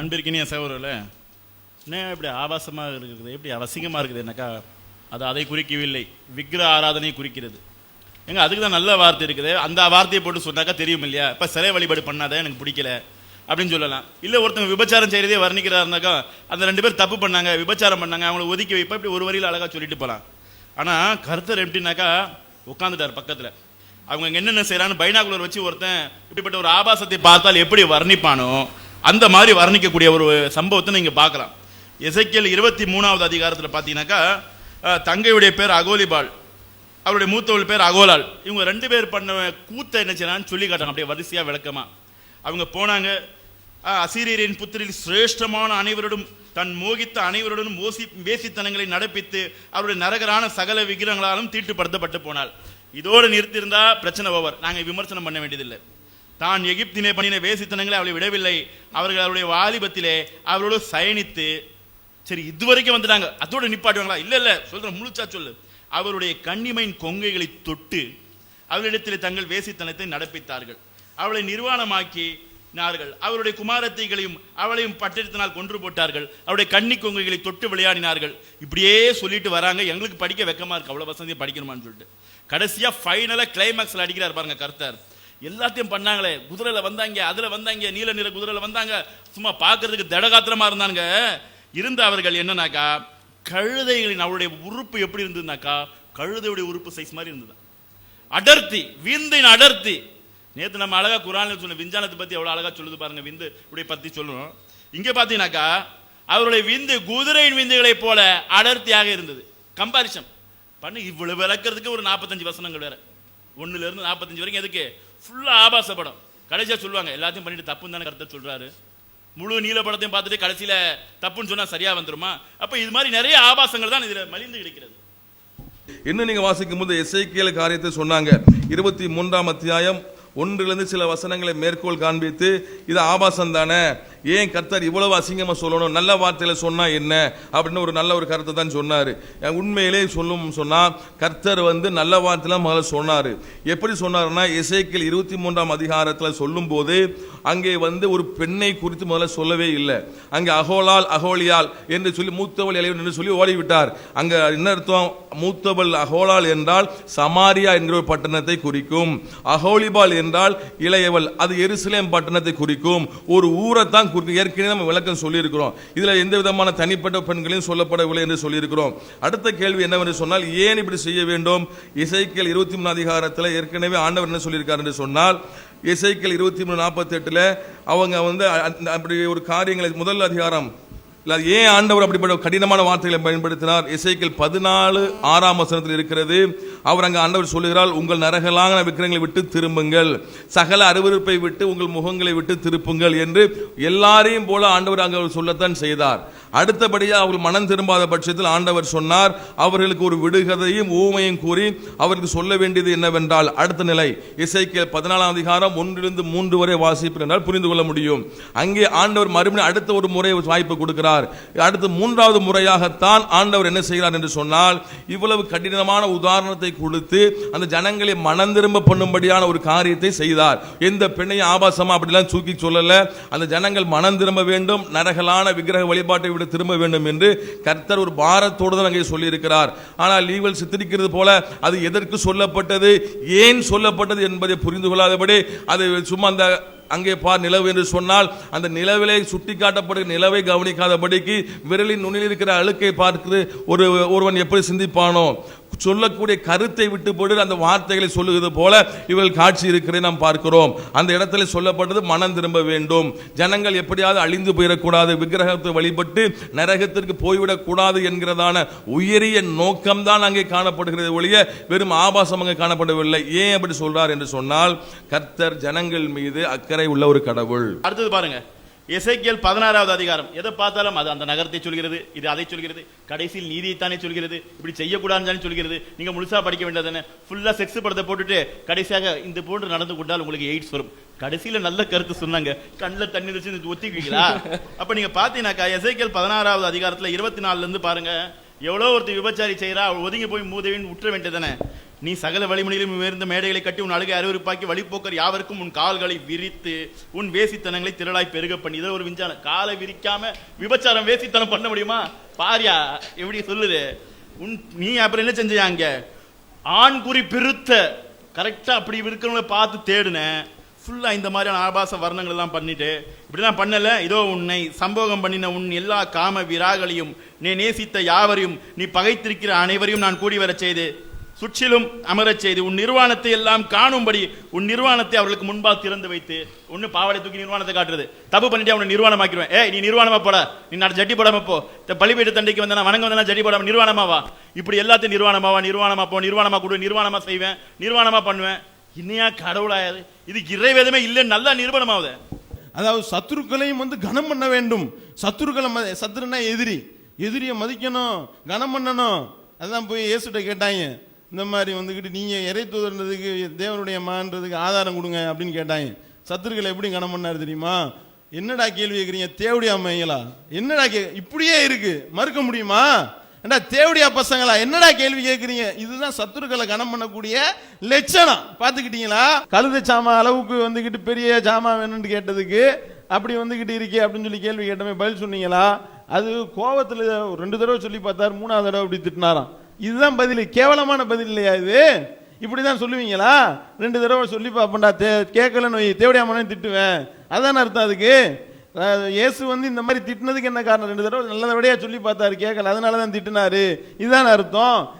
அன்பிற்கினிய சகோதரர்களே என்ன இப்படி ஆபாசமாக இருக்குது எப்படி அவசியமாக இருக்குது என்னக்கா? அது அதை குறிக்கவில்லை. விக்கிர ஆராதனை குறிக்கிறது. ஏங்க அதுக்கு தான் நல்ல வார்த்தை இருக்குது. அந்த வார்த்தையை போட்டு சொன்னாக்கா தெரியும் இல்லையா? இப்போ சிலை வழிபாடு பண்ணாத எனக்கு பிடிக்கல அப்படின்னு சொல்லலாம். இல்லை ஒருத்தங்க விபச்சாரம் செய்கிறதே வர்ணிக்கிறாருனாக்கா அந்த ரெண்டு பேர் தப்பு பண்ணாங்க விபச்சாரம் பண்ணாங்க அவங்கள ஒதுக்கி வைப்பா இப்படி ஒரு வரியில் அழகாக சொல்லிட்டு போகலாம் ஆனால் கருத்தர் எப்படின்னாக்கா உட்காந்துட்டார் பக்கத்தில். அவங்க என்னென்ன செய்கிறான்னு பைனாகுலர் வச்சு ஒருத்தன் இப்படிப்பட்ட ஒரு ஆபாசத்தை பார்த்தால் எப்படி வர்ணிப்பானோ அந்த மாதிரி வர்ணிக்கக்கூடிய ஒரு சம்பவத்தை நீங்கள் பார்க்கலாம். எசைக்கியல் இருபத்தி மூணாவது அதிகாரத்தில் பார்த்தீங்கன்னாக்கா தங்கையுடைய பேர் அகோலிபால் அவருடைய மூத்தவள் பேர் அகோலால். இவங்க ரெண்டு பேர் பண்ண கூத்த என்ன சொல்லி காட்டாங்க அப்படியே வரிசையாக விளக்கமாக அவங்க போனாங்க. அசீரியரின் புத்திரில் சிரேஷ்டமான அனைவரிடம் தன் மோகித்த அனைவருடனும் மோசி வேசித்தனங்களை நடப்பித்து அவருடைய நரகரான சகல விக்கிரங்களாலும் தீட்டுப்படுத்தப்பட்டு போனாள். இதோடு நிறுத்தியிருந்தா பிரச்சனை ஓவர் நாங்கள் விமர்சனம் பண்ண வேண்டியதில்லை. தான் எகிப்தினை பண்ணின வேசித்தனங்களை அவளை விடவில்லை. அவர்கள் அவருடைய வாலிபத்திலே அவர்களோடு சயனித்து சரி இதுவரைக்கும் வந்துட்டாங்க. அதோட நிப்பாட்டுவாங்களா? இல்லை இல்லை சொல்கிறேன் முழுச்சா சொல்லு. அவருடைய கண்ணிமையின் கொங்கைகளை தொட்டு அவளிடத்தில் தங்கள் வேசித்தனத்தை நடப்பித்தார்கள். அவளை நிர்வாணமாக்கி நார்கள் அவருடைய குமாரத்தைகளையும் அவளையும் பட்டத்தினால் கொன்று போட்டார்கள். அவருடைய கன்னி கொங்கைகளை தொட்டு விளையாடினார்கள். இப்படியே சொல்லிட்டு வராங்க. எங்களுக்கு படிக்க வெக்கமாக இருக்கு. அவ்வளோ வசதியை படிக்கணுமான்னு சொல்லிட்டு. கடைசியாக ஃபைனலாக கிளைமேக்ஸில் அடிக்கிறார் பாருங்க கர்த்தர். எல்லாத்தையும் பண்ணாங்களே. குதிரையில் வந்தாங்க அதில் வந்தாங்க நீல நிற குதிரையில் வந்தாங்க. சும்மா பார்க்கறதுக்கு தடகாத்திரமாக இருந்தாங்க இருந்த அவர்கள் என்னன்னாக்கா கழுதைகளின் அவருடைய உறுப்பு எப்படி இருந்ததுனாக்கா கழுதையுடைய உறுப்பு சைஸ் மாதிரி இருந்தது. அடர்த்தி விந்தின் அடர்த்தி. நேற்று நம்ம அழகாக குரானில் சொன்ன விஞ்ஞானத்தை பற்றி எவ்வளோ அழகாக சொல்லுது பாருங்கள் விந்து. இப்படி பற்றி சொல்லணும் இங்கே பார்த்தீங்கன்னாக்கா அவருடைய விந்து குதிரையின் விந்துகளைப் போல அடர்த்தியாக இருந்தது. கம்பாரிசன் பண்ணி இவ்வளவு விளக்கிறதுக்கு ஒரு நாற்பத்தஞ்சு வசனங்கள் வேறு. ஒன்றுலேருந்து இருந்து நாற்பத்தஞ்சு வரைக்கும் எதுக்கு? ஃபுல்லாக ஆபாச படம். கடைசியாக சொல்லுவாங்க எல்லாத்தையும் பண்ணிட்டு தப்புன்னு தானே கருத்தை சொல்கிறாரு முழு நீல படத்தையும் பார்த்துட்டு கடைசியில் தப்புன்னு சொன்னால் சரியாக வந்துருமா? அப்போ இது மாதிரி நிறைய ஆபாசங்கள் தான் இதில் மலிந்து கிடைக்கிறது இன்னும் நீங்கள் வாசிக்கும் போது எஸ்ஐக்கியல் காரியத்தை சொன்னாங்க. இருபத்தி மூன்றாம் அத்தியாயம் ஒன்றிலிருந்து சில வசனங்களை மேற்கோள் காண்பித்து இது ஆபாசம் தானே? ஏன் கர்த்தர் இவ்வளவு அசிங்கமாக சொல்லணும்? நல்ல வார்த்தையில் சொன்னால் என்ன? அப்படின்னு ஒரு நல்ல ஒரு கருத்தை தான் சொன்னார். உண்மையிலே சொல்லும் சொன்னால் கர்த்தர் வந்து நல்ல வார்த்தையில் முதல்ல சொன்னார். எப்படி சொன்னார்னா இசைக்கில் இருபத்தி மூன்றாம் அதிகாரத்தில் சொல்லும் போது அங்கே வந்து ஒரு பெண்ணை குறித்து முதல்ல சொல்லவே இல்லை. அங்கே அகோலால் அகோலியால் என்று சொல்லி மூத்தவள் இளையவன் என்று சொல்லி ஓடிவிட்டார். அங்கே என்ன அர்த்தம்? மூத்தவள் அகோலால் என்றால் சமாரியா என்கிற ஒரு பட்டணத்தை குறிக்கும். அகோலிபால் என்றால் இளையவள். அது எருசலேம் பட்டணத்தை குறிக்கும். ஒரு ஊரை தான் குறிக்கும் ஏற்கனவே நம்ம விளக்கம் சொல்லியிருக்கிறோம். இதில் எந்த விதமான தனிப்பட்ட பெண்களையும் சொல்லப்படவில்லை என்று சொல்லியிருக்கிறோம். அடுத்த கேள்வி என்னவென்று சொன்னால் ஏன் இப்படி செய்ய வேண்டும்? இசைக்கல் இருபத்தி மூணு அதிகாரத்தில் ஏற்கனவே ஆண்டவர் என்ன சொல்லியிருக்கார் என்று சொன்னால் இசைக்கல் இருபத்தி மூணு நாற்பத்தி எட்டுல அவங்க வந்து அப்படி ஒரு காரியங்களை முதல் அதிகாரம் இல்லை ஏன் ஆண்டவர் அப்படிப்பட்ட கடினமான வார்த்தைகளை பயன்படுத்தினார்? இசைக்கல் பதினாலு ஆறாம் வசனத்தில் இருக்கிறது. அவர் அங்கே ஆண்டவர் சொல்லுகிறார் உங்கள் நரகலான விக்கிரங்களை விட்டு திரும்புங்கள். சகல அருவருப்பை விட்டு உங்கள் முகங்களை விட்டு திருப்புங்கள் என்று எல்லாரையும் போல ஆண்டவர் அங்கே அவர் சொல்லத்தான் செய்தார். அடுத்தபடியாக அவர்கள் மனம் திரும்பாத பட்சத்தில் ஆண்டவர் சொன்னார் அவர்களுக்கு ஒரு விடுகதையும் ஊமையும் கூறி அவருக்கு சொல்ல வேண்டியது என்னவென்றால் அடுத்த நிலை இசைக்கு பதினாலாம் அதிகாரம் ஒன்றிலிருந்து மூன்று வரை வாசிப்பு என்றால் புரிந்து கொள்ள முடியும். அங்கே ஆண்டவர் மறுபடியும் அடுத்த ஒரு முறை வாய்ப்பு கொடுக்கிறார். அடுத்து மூன்றாவது முறையாகத்தான் ஆண்டவர் என்ன செய்கிறார் என்று சொன்னால் இவ்வளவு கடினமான உதாரணத்தை கொடுத்து அந்த ஜனங்களை மனம் திரும்ப பண்ணும்படியான ஒரு காரியத்தை செய்தார். எந்த பெண்ணையும் ஆபாசமா அப்படிலாம் தூக்கி சொல்லல. அந்த ஜனங்கள் மனம் திரும்ப வேண்டும் நரகலான விக்கிரக வழிபாட்டை விட திரும்ப வேண்டும் என்று கர்த்தர் ஒரு பாரத்தோடு தான் அங்கே சொல்லியிருக்கிறார். ஆனால் லீவல் சித்தரிக்கிறது போல அது எதற்கு சொல்லப்பட்டது ஏன் சொல்லப்பட்டது என்பதை புரிந்து கொள்ளாதபடி அது சும்மா அந்த அங்கே பார் நிலவு என்று சொன்னால் அந்த நிலவிலே சுட்டி காட்டப்படுகிற நிலவை கவனிக்காதபடிக்கு விரலின் நுனியில் இருக்கிற அழுக்கை பார்த்து ஒரு ஒருவன் எப்படி சிந்திப்பானோ சொல்லக்கூடிய கருத்தை விட்டு போட்டு அந்த வார்த்தைகளை சொல்லுகிறது போல இவர்கள் காட்சி இருக்கிறதை நாம் பார்க்கிறோம். அந்த இடத்துல சொல்லப்பட்டது மனம் திரும்ப வேண்டும். ஜனங்கள் எப்படியாவது அழிந்து போயிடக்கூடாது. விக்கிரகத்தை வழிபட்டு நரகத்திற்கு போய்விடக்கூடாது என்கிறதான உயரிய நோக்கம்தான் அங்கே காணப்படுகிறது ஒழிய வெறும் ஆபாசம் அங்கே காணப்படவில்லை. ஏன் அப்படி சொல்றார் என்று சொன்னால் கர்த்தர் ஜனங்கள் மீது அக்கறை உள்ள ஒரு கடவுள். அடுத்தது பாருங்க. இசைக்கியல் பதினாறாவது அதிகாரம். எதை பார்த்தாலும் அது அந்த நகரத்தை சொல்கிறது இது அதை சொல்கிறது கடைசியில் நீதியைத்தானே சொல்கிறது இப்படி செய்யக்கூடாதுன்னு சொல்கிறது நீங்க முழுசா படிக்க வேண்டியதானே ஃபுல்லா செக்ஸ் படத்தை போட்டுட்டு கடைசியாக இந்த போன்று நடந்து கொண்டால் உங்களுக்கு எய்ட்ஸ் வரும். கடைசியில நல்ல கருத்து சொன்னாங்க. கண்ணில் தண்ணி வச்சு ஒத்திக்குவீங்களா அப்ப நீங்க பாத்தீங்கன்னாக்கா இசைக்கியல் பதினாறாவது அதிகாரத்துல இருபத்தி நாலுல இருந்து பாருங்க. எவ்வளோ ஒருத்தர் விபச்சாரி செய்யறா அவள் ஒதுங்கி போய் மூதவின்னு விட்டுற வேண்டியதானே நீ சகல வழிமொழியிலும் உயர்ந்த மேடைகளை கட்டி உன் அழுகை அருவருப்பாக்கி வழிபோக்கர் யாவருக்கும் உன் கால்களை விரித்து உன் வேசித்தனங்களை திரளாய் பெருக பண்ணி இதை ஒரு விஞ்ஞானம் காலை விரிக்காம விபச்சாரம் வேசித்தனம் பண்ண முடியுமா? பாரியா எப்படி சொல்லுது? உன் நீ அப்புறம் என்ன செஞ்சியாங்க ஆண் குறி பிரித்த கரெக்டாக அப்படி இருக்கிறவங்கள பார்த்து தேடினேன் ஃபுல்லாக இந்த மாதிரியான ஆபாச வர்ணங்கள் எல்லாம் பண்ணிட்டு இப்படிலாம் பண்ணலை. இதோ உன்னை சம்போகம் பண்ணின உன் எல்லா காம விராகளையும் நீ நேசித்த யாவரையும் நீ பகைத்திருக்கிற அனைவரையும் நான் கூடி வரச் செய்து சுற்றிலும் அமரச் செய்து உன் நிர்வாணத்தை எல்லாம் காணும்படி உன் நிர்வாணத்தை அவர்களுக்கு முன்பாக திறந்து வைத்து ஒன்று பாவாடை தூக்கி நிர்வாணத்தை காட்டுறது. தப்பு பண்ணிட்டு அவனை நிர்வாணமாக்கிடுவேன். ஏ நீ நிர்வாணமா போட. நீ நான் ஜட்டி போடாம போ. இந்த பள்ளிப்பீட்டு தண்டைக்கு வந்தா வணங்க வந்தா ஜட்டி போடாம நிர்வாணமாவா இப்படி எல்லாத்தையும் நிர்வாணமாவா நிர்வாணமா போ நிர்வாணமா கொடு நிர்வாணமா செய்வேன் நிர்வாணமா பண்ணுவேன். இன்னையா கடவுளாயாது இது இறைவேதமே இல்லைன்னு நல்லா நிரூபணமாகுது அதாவது சத்துருக்களையும் வந்து கனம் பண்ண வேண்டும். சத்துருக்களை ம- சத்துருன்னா எதிரி. எதிரியை மதிக்கணும் கனம் பண்ணணும். அதான் போய் ஏசுட்ட கேட்டாங்க. இந்த மாதிரி வந்துக்கிட்டு நீங்கள் இறை தூதர்ன்றதுக்கு தேவனுடைய மான்றதுக்கு ஆதாரம் கொடுங்க அப்படின்னு கேட்டாங்க. சத்துருக்களை எப்படி கனம் பண்ணார் தெரியுமா? என்னடா கேள்வி கேட்குறீங்க தேவடியா மையலா என்னடா கே இப்படியே இருக்கு. மறுக்க முடியுமா? ஏண்டா தேவடியா பசங்களா? என்னடா கேள்வி கேட்குறீங்க இதுதான் சத்துருக்களை கனம் பண்ணக்கூடிய லட்சணம். பார்த்துக்கிட்டீங்களா? கழுத சாமா அளவுக்கு வந்துக்கிட்டு பெரிய சாமான் வேணும்னு கேட்டதுக்கு அப்படி வந்துக்கிட்டு இருக்கே அப்படின்னு சொல்லி கேள்வி கேட்டமே பதில் சொன்னீங்களா? அது கோவத்தில் ரெண்டு தடவை சொல்லி பார்த்தார் மூணாவது தடவை அப்படி திட்டினாராம். இதுதான் பதில். கேவலமான பதில் இல்லையா இது? இப்படி தான் சொல்லுவீங்களா? ரெண்டு தடவை சொல்லி பார்ப்பேன்டா. தே கேட்கலன்னு வை. தேவடியாமனே திட்டுவேன். அதான் அர்த்தம் அதுக்கு? இயேசு வந்து இந்த மாதிரி திட்டினதுக்கு என்ன காரணம்? ரெண்டு தடவை நல்லபடியா சொல்லி பார்த்தாரு கேட்கல. அதனால தான் திட்டினாரு. இதுதான் அர்த்தம்.